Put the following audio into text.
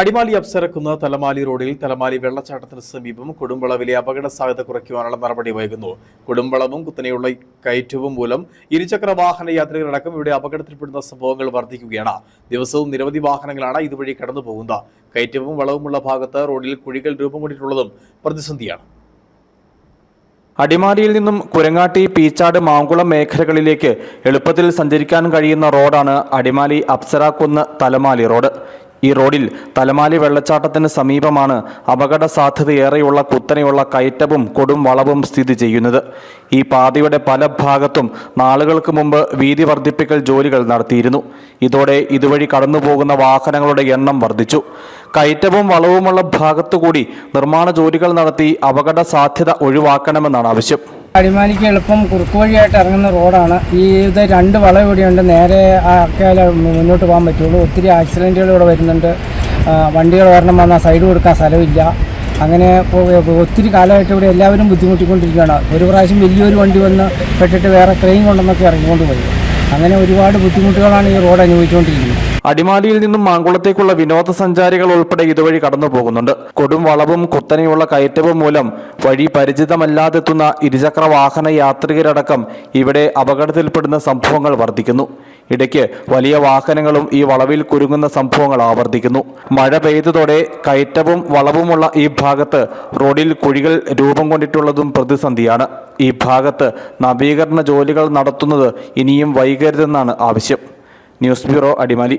അടിമാലി അപ്സരക്കുന്ന തലമാലി റോഡിൽ തലമാലി വെള്ളച്ചാട്ടത്തിന് സമീപം കൊടുംവളവിലെ അപകട സാധ്യത കുറയ്ക്കുവാനുള്ള നടപടി വൈകുന്നു. കൊടുംവളവും കുത്തനെയുള്ള കയറ്റവും മൂലം ഇരുചക്ര വാഹന യാത്രികരടക്കം ഇവിടെ അപകടത്തിൽപ്പെടുന്ന സംഭവങ്ങൾ വർദ്ധിക്കുകയാണ്. ദിവസവും നിരവധി വാഹനങ്ങളാണ് ഇതുവഴി കടന്നു പോകുന്നത് കയറ്റവും വളവുമുള്ള ഭാഗത്ത് റോഡിൽ കുഴികൾ രൂപം പ്രതിസന്ധിയാണ്. അടിമാലിയിൽ നിന്നും കുരങ്ങാട്ടി പീച്ചാട് മാങ്കുളം മേഖലകളിലേക്ക് എളുപ്പത്തിൽ സഞ്ചരിക്കാൻ കഴിയുന്ന റോഡാണ് അടിമാലി അപ്സരാക്കുന്ന് തലമാലി റോഡ്. ഈ റോഡിൽ തലമാലി വെള്ളച്ചാട്ടത്തിന് സമീപമാണ് അപകട സാധ്യതയേറെയുള്ള കുത്തനെയുള്ള കയറ്റവും കൊടും വളവും സ്ഥിതി ചെയ്യുന്നത്. ഈ പാതയുടെ പല ഭാഗത്തും നാളുകൾക്ക് മുമ്പ് വീതി വർദ്ധിപ്പിക്കൽ ജോലികൾ നടത്തിയിരുന്നു. ഇതോടെ ഇതുവഴി കടന്നുപോകുന്ന വാഹനങ്ങളുടെ എണ്ണം വർദ്ധിച്ചു. കയറ്റവും വളവുമുള്ള ഭാഗത്തുകൂടി നിർമ്മാണ ജോലികൾ നടത്തി അപകട സാധ്യത ഒഴിവാക്കണമെന്നാണ് ആവശ്യം. അടിമാലിക്ക് എളുപ്പം കുറുക്ക് വഴിയായിട്ട് ഇറങ്ങുന്ന റോഡാണ്. ഈ ഇത് രണ്ട് വളം ഇവിടെയുണ്ട്. നേരെ ആക്കിയാലേ മുന്നോട്ട് പോകാൻ പറ്റുള്ളൂ. ഒത്തിരി ആക്സിഡന്റുകൾ ഇവിടെ വരുന്നുണ്ട്. വണ്ടികൾ ഒരെണ്ണം വന്നാൽ സൈഡ് കൊടുക്കാൻ സ്ഥലമില്ല. അങ്ങനെ ഒത്തിരി കാലമായിട്ട് ഇവിടെ എല്ലാവരും ബുദ്ധിമുട്ടിക്കൊണ്ടിരിക്കുകയാണ്. ഒരു പ്രാവശ്യം വലിയൊരു വണ്ടി വന്ന് പെട്ടിട്ട് വേറെ ക്രെയിൻ കൊണ്ടെന്നൊക്കെ ഇറങ്ങിക്കൊണ്ട് പോയി. അങ്ങനെ ഒരുപാട് ബുദ്ധിമുട്ടുകളാണ് ഈ റോഡ് അനുഭവിച്ചുകൊണ്ടിരിക്കുന്നത്. അടിമാലിയിൽ നിന്നും മാങ്കുളത്തേക്കുള്ള വിനോദസഞ്ചാരികൾ ഉൾപ്പെടെ ഇതുവഴി കടന്നു പോകുന്നുണ്ട് കൊടും വളവും കുത്തനെയുള്ള കയറ്റവും മൂലം വഴി പരിചിതമല്ലാതെത്തുന്ന ഇരുചക്ര വാഹന യാത്രികരടക്കം ഇവിടെ അപകടത്തിൽപ്പെടുന്ന സംഭവങ്ങൾ വർദ്ധിക്കുന്നു. ഇടയ്ക്ക് വലിയ വാഹനങ്ങളും ഈ വളവിൽ കുരുങ്ങുന്ന സംഭവങ്ങൾ ആവർത്തിക്കുന്നു. മഴ പെയ്തതോടെ കയറ്റവും വളവുമുള്ള ഈ ഭാഗത്ത് റോഡിൽ കുഴികൾ രൂപം കൊണ്ടിട്ടുള്ളതും പ്രതിസന്ധിയാണ്. ഈ ഭാഗത്ത് നവീകരണ ജോലികൾ നടത്തുന്നത് ഇനിയും വൈകരുതെന്നാണ് ആവശ്യം. News bureau Adimali.